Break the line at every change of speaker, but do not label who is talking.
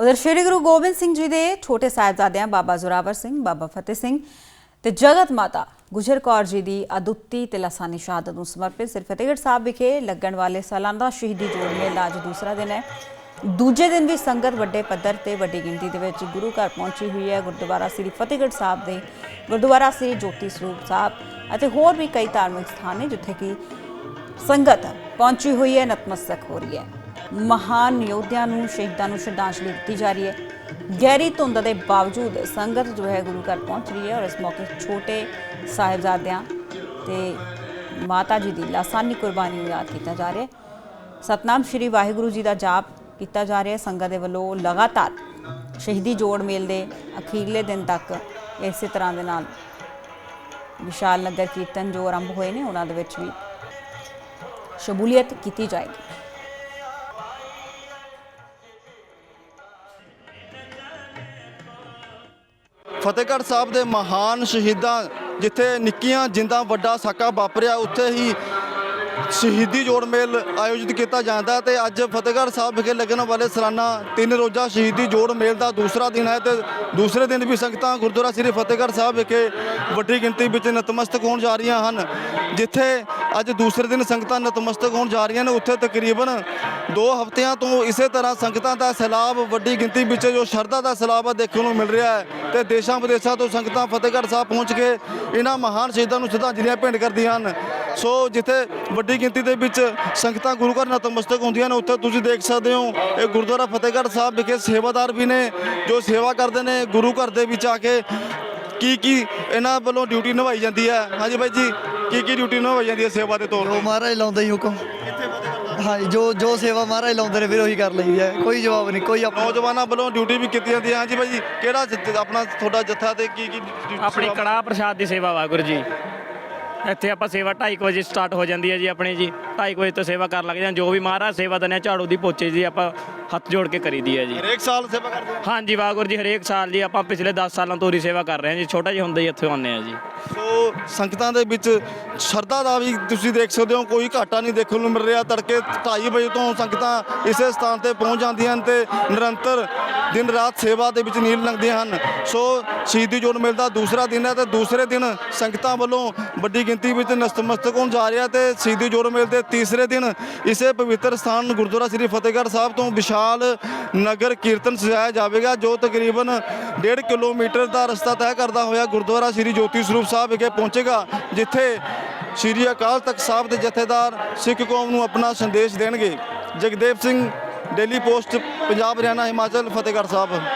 ਉਧਰ ਸ੍ਰੀ ਗੁਰੂ ਗੋਬਿੰਦ ਸਿੰਘ ਜੀ ਦੇ ਛੋਟੇ ਸਾਹਿਬਜ਼ਾਦਿਆਂ ਬਾਬਾ ਜ਼ੋਰਾਵਰ ਸਿੰਘ, ਬਾਬਾ ਫਤਿਹ ਸਿੰਘ ਤੇ ਜਗਤ ਮਾਤਾ ਗੁਜਰ ਕੌਰ ਜੀ ਦੀ ਅਦੁੱਤੀ ਤੇ ਲਾਸਾਨੀ ਸ਼ਹਾਦਤ ਨੂੰ ਸਮਰਪਿਤ ਸ੍ਰੀ ਫਤਿਹਗੜ੍ਹ ਸਾਹਿਬ ਵਿਖੇ ਲੱਗਣ ਵਾਲੇ ਸਾਲਾਨਾ ਸ਼ਹੀਦੀ ਜੋੜ ਮੇਲਾ ਅੱਜ ਦੂਸਰਾ ਦਿਨ ਹੈ। ਦੂਜੇ ਦਿਨ ਵੀ ਸੰਗਤ ਵੱਡੇ ਪੱਧਰ ਤੇ ਵੱਡੀ ਗਿਣਤੀ ਦੇ ਵਿੱਚ ਗੁਰੂ ਘਰ ਪਹੁੰਚੀ ਹੋਈ ਹੈ। ਗੁਰਦੁਆਰਾ ਸ੍ਰੀ ਫਤਿਹਗੜ੍ਹ ਸਾਹਿਬ ਦੇ ਗੁਰਦੁਆਰਾ ਸ੍ਰੀ ਜੋਤੀ ਸਰੂਪ ਸਾਹਿਬ ਅਤੇ ਹੋਰ ਵੀ ਕਈ ਧਾਰਮਿਕ ਸਥਾਨ ਨੇ ਜਿੱਥੇ ਕਿ ਸੰਗਤ ਪਹੁੰਚੀ ਹੋਈ ਹੈ, ਨਤਮਸਤਕ ਹੋ ਰਹੀ ਹੈ। ਮਹਾਨ ਯੋਧਿਆਂ ਨੂੰ, ਸ਼ਹੀਦਾਂ ਨੂੰ ਸ਼ਰਧਾਂਜਲੀ ਦਿੱਤੀ ਜਾ ਰਹੀ ਹੈ। ਗਹਿਰੀ ਧੁੰਦ ਦੇ ਬਾਵਜੂਦ ਸੰਗਤ ਜੋ ਹੈ ਗੁਰੂ ਘਰ ਪਹੁੰਚ ਰਹੀ ਹੈ ਔਰ ਇਸ ਮੌਕੇ ਛੋਟੇ ਸਾਹਿਬਜ਼ਾਦਿਆਂ ਤੇ ਮਾਤਾ ਜੀ ਦੀ ਲਾਸਾਨੀ ਕੁਰਬਾਨੀ ਨੂੰ ਯਾਦ ਕੀਤਾ ਜਾ ਰਿਹਾ ਹੈ। ਸਤਨਾਮ ਸ਼੍ਰੀ ਵਾਹਿਗੁਰੂ ਜੀ ਦਾ ਜਾਪ ਕੀਤਾ ਜਾ ਰਿਹਾ ਹੈ। ਸੰਗਤ ਦੇ ਵੱਲੋਂ ਲਗਾਤਾਰ ਸ਼ਹੀਦੀ ਜੋੜ ਮੇਲ ਦੇ ਅਖੀਰਲੇ ਦਿਨ ਤੱਕ ਇਸੇ ਤਰ੍ਹਾਂ ਦੇ ਨਾਲ ਵਿਸ਼ਾਲ ਨਗਰ ਕੀਰਤਨ ਜੋ ਆਰੰਭ ਹੋਏ ਨੇ, ਉਹਨਾਂ ਦੇ ਵਿੱਚ ਵੀ ਸ਼ਮੂਲੀਅਤ ਕੀਤੀ ਜਾਏਗੀ।
ਫਤਿਹਗੜ੍ਹ ਸਾਹਿਬ ਦੇ ਮਹਾਨ ਸ਼ਹੀਦਾਂ ਜਿੱਥੇ ਨਿੱਕੀਆਂ ਜਿੰਦਾਂ ਵੱਡਾ ਸਾਕਾ ਵਾਪਰਿਆ ਉੱਥੇ ਹੀ ਸ਼ਹੀਦੀ ਜੋੜ ਮੇਲ ਆਯੋਜਿਤ ਕੀਤਾ ਜਾਂਦਾ ਹੈ ਤੇ ਅੱਜ ਫਤਿਹਗੜ੍ਹ ਸਾਹਿਬ ਵਿਖੇ ਲੱਗਣ ਵਾਲੇ ਸਾਲਾਨਾ ਤਿੰਨ ਰੋਜ਼ਾ ਸ਼ਹੀਦੀ ਜੋੜ ਮੇਲ ਦਾ ਦੂਸਰਾ ਦਿਨ ਹੈ ਤੇ ਦੂਸਰੇ ਦਿਨ ਵੀ ਸੰਗਤਾਂ ਗੁਰਦੁਆਰਾ ਸ੍ਰੀ ਫਤਿਹਗੜ੍ਹ ਸਾਹਿਬ ਵਿਖੇ ਵੱਡੀ ਗਿਣਤੀ ਵਿੱਚ ਨਤਮਸਤਕ ਹੋਣ ਜਾ ਰਹੀਆਂ ਹਨ, ਜਿੱਥੇ ਅੱਜ ਦੂਸਰੇ ਦਿਨ ਸੰਗਤਾਂ ਨਤਮਸਤਕ ਹੋਣ ਜਾ ਰਹੀਆਂ ਨੇ, ਉੱਥੇ ਤਕਰੀਬਨ 2 ਹਫ਼ਤਿਆਂ ਤੋਂ ਇਸੇ ਤਰ੍ਹਾਂ ਸੰਗਤਾਂ ਦਾ ਸੈਲਾਬ ਵੱਡੀ ਗਿਣਤੀ ਵਿੱਚ, ਜੋ ਸ਼ਰਧਾ ਦਾ ਸੈਲਾਬ ਆ, ਦੇਖਣ ਨੂੰ ਮਿਲ ਰਿਹਾ ਹੈ ਤੇ ਦੇਸ਼ਾਂ ਵਿਦੇਸ਼ਾਂ ਤੋਂ ਸੰਗਤਾਂ ਫਤਿਹਗੜ੍ਹ ਸਾਹਿਬ ਪਹੁੰਚ ਕੇ ਇਹਨਾਂ ਮਹਾਨ ਸ਼ਹੀਦਾਂ ਨੂੰ ਸ਼ਰਧਾਂਜਲੀਆਂ ਭੇਂਟ ਕਰਦੀਆਂ ਹਨ। ਸੋ ਜਿੱਥੇ ਵੱਡੀ ਗਿਣਤੀ ਦੇ ਵਿੱਚ ਸੰਗਤਾਂ ਗੁਰੂ ਘਰ ਨਤਮਸਤਕ ਹੁੰਦੀਆਂ ਨੇ ਉੱਥੇ ਤੁਸੀਂ ਦੇਖ ਸਕਦੇ ਹੋ ਇਹ ਗੁਰਦੁਆਰਾ ਫਤਿਹਗੜ੍ਹ ਸਾਹਿਬ ਵਿਖੇ ਸੇਵਾਦਾਰ ਵੀ ਨੇ ਜੋ ਸੇਵਾ ਕਰਦੇ ਨੇ ਗੁਰੂ ਘਰ ਦੇ ਵਿੱਚ ਆ ਕੇ ਕੀ ਕੀ ਇਹਨਾਂ ਵੱਲੋਂ ਡਿਊਟੀ ਨਿਭਾਈ ਜਾਂਦੀ ਹੈ। ਹਾਂਜੀ ਬਾਈ ਜੀ ਕੀ ਕੀ ਡਿਊਟੀ ਨਿਭਾਈ ਜਾਂਦੀ ਹੈ ਸੇਵਾ ਦੇ ਤੌਰ
ਜੋ
ਤੇ
ਮਹਾਰਾਜ ਲਾਉਂਦਾ ਹੀ ਹੁਕਮ। ਹਾਂਜੀ ਜੋ ਜੋ ਸੇਵਾ ਮਹਾਰਾਜ ਲਾਉਂਦੇ ਨੇ ਫਿਰ ਉਹੀ ਕਰ ਲਈਦੀ ਹੈ। ਕੋਈ ਜਵਾਬ ਨਹੀਂ ਕੋਈ ਆਪਣਾ
ਨੌਜਵਾਨਾਂ ਵੱਲੋਂ ਡਿਊਟੀ ਵੀ ਕੀਤੀ ਜਾਂਦੀ ਹੈ। ਹਾਂਜੀ ਬਾਈ ਜੀ ਕਿਹੜਾ ਜ- ਆਪਣਾ ਤੁਹਾਡਾ ਜੱਥਾ ਤੇ ਕੀ ਕੀ ਡਿਊਟੀ
ਆਪਣੀ ਕੜਾਹ ਪ੍ਰਸ਼ਾਦ ਦੀ ਸੇਵਾ ਵਾਹਿਗੁਰੂ ਜੀ। ਇੱਥੇ ਆਪਾਂ ਸੇਵਾ 2:30 ਵਜੇ ਸਟਾਰਟ ਹੋ ਜਾਂਦੀ ਹੈ ਜੀ ਆਪਣੀ ਜੀ। 2:30 ਵਜੇ ਤੋਂ ਸੇਵਾ ਕਰਨ ਲੱਗ ਜਾਂ ਜੋ ਵੀ ਮਹਾਰਾਜ ਸੇਵਾ ਦਨੇ ਝਾੜੂ ਦੀ ਪੋਚੇ ਜੀ ਆਪਾਂ ਹੱਥ ਜੋੜ ਕੇ ਕਰੀਦੀ ਹੈ ਜੀ।
ਹਰੇਕ ਸਾਲ ਸੇਵਾ ਕਰਦੇ ਹੋ?
ਹਾਂਜੀ ਵਾਹਿਗੁਰੂ ਜੀ ਹਰੇਕ ਸਾਲ ਜੀ ਆਪਾਂ ਪਿਛਲੇ 10 ਸਾਲਾਂ ਤੋਂ ਹੀ ਸੇਵਾ ਕਰ ਰਹੇ ਹਾਂ ਜੀ। ਛੋਟਾ ਜਿਹਾ ਹੁੰਦਾ ਹੀ ਇੱਥੇ ਆਉਂਦੇ ਆ ਜੀ।
ਸੋ ਸੰਗਤਾਂ ਦੇ ਵਿੱਚ ਸ਼ਰਧਾ ਦਾ ਵੀ ਤੁਸੀਂ ਦੇਖ ਸਕਦੇ ਹੋ ਕੋਈ ਘਾਟਾ ਨਹੀਂ ਦੇਖਣ ਨੂੰ ਮਿਲ ਰਿਹਾ। ਤੜਕੇ 2:30 ਵਜੇ ਤੋਂ ਸੰਗਤਾਂ ਇਸੇ ਸਥਾਨ ਤੇ ਪਹੁੰਚ ਜਾਂਦੀਆਂ ਤੇ ਨਿਰੰਤਰ ਦਿਨ ਰਾਤ ਸੇਵਾ ਦੇ ਵਿੱਚ ਨੀਲ ਲੰਘਦੀਆਂ ਹਨ। ਸੋ ਸ਼ਹੀਦੀ ਜੋੜ ਮੇਲ ਦਾ ਦੂਸਰਾ ਦਿਨ ਹੈ ਤੇ ਦੂਸਰੇ ਦਿਨ ਸੰਗਤਾਂ ਵੱਲੋਂ ਵੱਡੀ ਗਿਣਤੀ ਵਿੱਚ ਨਤਮਸਤਕ ਹੋਣ ਜਾ ਰਿਹਾ ਤੇ ਸ਼ਹੀਦੀ ਜੋੜ ਮੇਲ ਦੇ ਤੀਸਰੇ ਦਿਨ ਇਸੇ ਪਵਿੱਤਰ ਸਥਾਨ ਗੁਰਦੁਆਰਾ ਸ੍ਰੀ ਫਤਿਹਗੜ੍ਹ ਸਾਹਿਬ ਤੋਂ ਵਿਸ਼ਾਲ ਨਗਰ ਕੀਰਤਨ ਸਜਾਇਆ ਜਾਵੇਗਾ, ਜੋ ਤਕਰੀਬਨ 1.5 ਕਿਲੋਮੀਟਰ ਦਾ ਰਸਤਾ ਤੈਅ ਕਰਦਾ ਹੋਇਆ ਗੁਰਦੁਆਰਾ ਸ੍ਰੀ ਜੋਤੀ ਸਰੂਪ ਸਾਹਿਬ ਵਿਖੇ ਪਹੁੰਚੇਗਾ, ਜਿੱਥੇ ਸ੍ਰੀ ਅਕਾਲ ਤਖਤ ਸਾਹਿਬ ਦੇ ਜਥੇਦਾਰ ਸਿੱਖ ਕੌਮ ਨੂੰ ਆਪਣਾ ਸੰਦੇਸ਼ ਦੇਣਗੇ। Jagdev Singh daily post Punjab Haryana Himachal Fatehgarh Sahib.